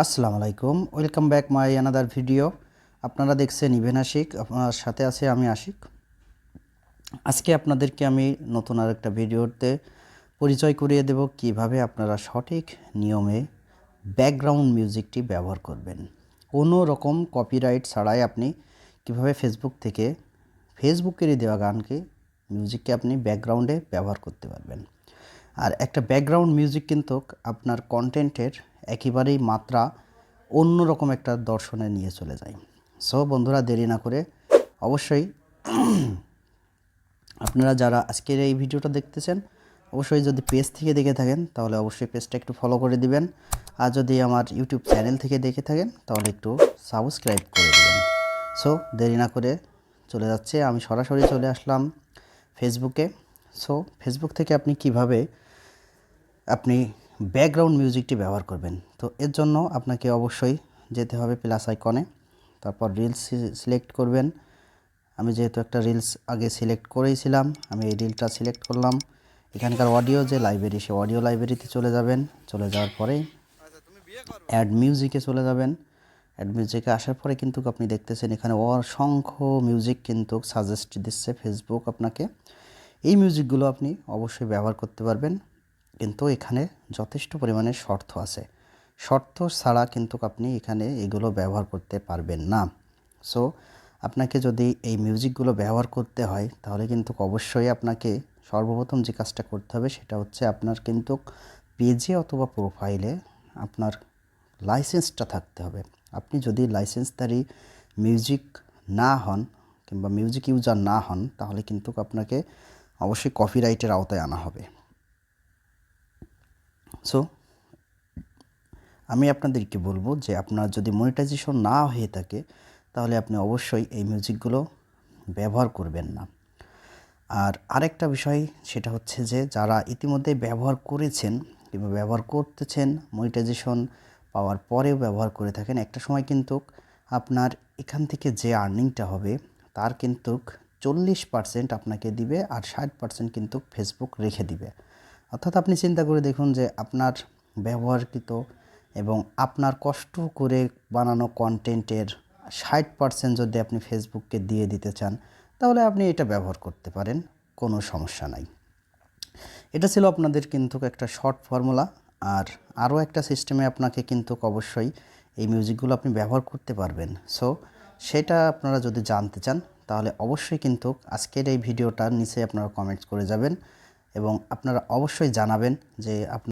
আসসালামু আলাইকুম, welcome back my another video. আপনারা দেখছেন ইভেন আশিক, আপনার সাথে আছে আমি আশিক। আজকে আপনাদেরকে আমি নতুন আর একটা ভিডিওতে পরিচয় করিয়ে দেব কীভাবে আপনারা সঠিক নিয়মে ব্যাকগ্রাউন্ড মিউজিকটি ব্যবহার করবেন। কোনো রকম কপিরাইট ছাড়াই আপনি কীভাবে ফেসবুক থেকে ফেসবুকেরই দেওয়া গানকে মিউজিককে আপনি ব্যাকগ্রাউন্ডে ব্যবহার করতে পারবেন। আর একটা ব্যাকগ্রাউন্ড মিউজিক কিন্তু আপনার কন্টেন্টের একেবারেই মাত্রা অন্যরকম একটা দর্শনে নিয়ে চলে যায়। সো বন্ধুরা, দেরি না করে অবশ্যই আপনারা যারা আজকের এই ভিডিওটা দেখতেছেন, অবশ্যই যদি পেজ থেকে দেখে থাকেন, তাহলে অবশ্যই পেজটা একটু ফলো করে দিবেন। আর যদি আমার ইউটিউব চ্যানেল থেকে দেখে থাকেন, তাহলে একটু সাবস্ক্রাইব করে দিবেন। সো দেরি না করে চলে যাচ্ছে। আমি সরাসরি চলে আসলাম ফেসবুকে সো ফেসবুক থেকে আপনি কীভাবে আপনি ব্যাকগ্রাউন্ড মিউজিকটি ব্যবহার করবেন। তো এর জন্য আপনাকে অবশ্যই যেতে হবে প্লাস আইকনে তারপর রিলস সিলেক্ট করবেন। আমি যেহেতু একটা রিলস আগে সিলেক্ট করেইছিলাম আমি এই রিলটা সিলেক্ট করলাম। এখানকার অডিও যে লাইব্রেরি সে অডিও লাইব্রেরিতে চলে যাবেন। চলে যাওয়ার পরে অ্যাড মিউজিকে চলে যাবেন। অ্যাড মিউজিকে আসার পরে কিন্তু আপনি দেখতেছেন এখানে অসংখ্য মিউজিক কিন্তু সাজেস্ট দিচ্ছে ফেসবুক আপনাকে। এই মিউজিকগুলো আপনি অবশ্যই ব্যবহার করতে পারবেন। কিন্তু এখানে যথেষ্ট পরিমাণে শর্ত আছে। শর্ত ছাড়া কিন্তু আপনি এখানে এগুলো ব্যবহার করতে পারবেন না। সো আপনাকে যদি এই মিউজিকগুলো ব্যবহার করতে হয়, তাহলে কিন্তু অবশ্যই আপনাকে সর্বপ্রথম যে কাজটা করতে হবে, সেটা হচ্ছে আপনার কিন্তু পেজে অথবা প্রোফাইলে আপনার লাইসেন্সটা থাকতে হবে। আপনি যদি লাইসেন্সধারী মিউজিক না হন কিংবা মিউজিক ইউজার না হন, তাহলে কিন্তু আপনাকে অবশ্যই কপিরাইটের আওতায় আনা হবে। সো আমি আপনাদেরকে বলব যে আপনার যদি মনিটাইজেশন না হয়ে থাকে, তাহলে আপনি অবশ্যই এই মিউজিকগুলো ব্যবহার করবেন না। আর আরেকটা বিষয়, সেটা হচ্ছে যে যারা ইতিমধ্যে ব্যবহার করেছেন কিংবা ব্যবহার করতেছেন মনিটাইজেশন পাওয়ার পরেও ব্যবহার করে থাকেন, একটা সময় কিন্তু আপনার এখান থেকে যে আর্নিংটা হবে, তার কিন্তু চল্লিশ পার্সেন্ট আপনাকে দিবে আর ষাট পার্সেন্ট কিন্তু ফেসবুক রেখে দিবে। অর্থাৎ আপনি চিন্তা করে দেখুন যে আপনার ব্যবহারকৃত এবং আপনার কষ্ট করে বানানো কন্টেন্টের ষাট পার্সেন্ট যদি আপনি ফেসবুককে দিয়ে দিতে চান, তাহলে আপনি এটা ব্যবহার করতে পারেন, কোনো সমস্যা নাই। এটা ছিল আপনাদের কিন্তু একটা শর্ট ফর্মুলা আর আরও একটা সিস্টেমে আপনাকে কিন্তু অবশ্যই এই মিউজিকগুলো আপনি ব্যবহার করতে পারবেন। সো সেটা আপনারা যদি জানতে চান, তাহলে অবশ্যই কিন্তু আজকের এই ভিডিওটার নিচে আপনারা কমেন্টস করে যাবেন। এবং আপনারা অবশ্যই জানাবেন যে আপনার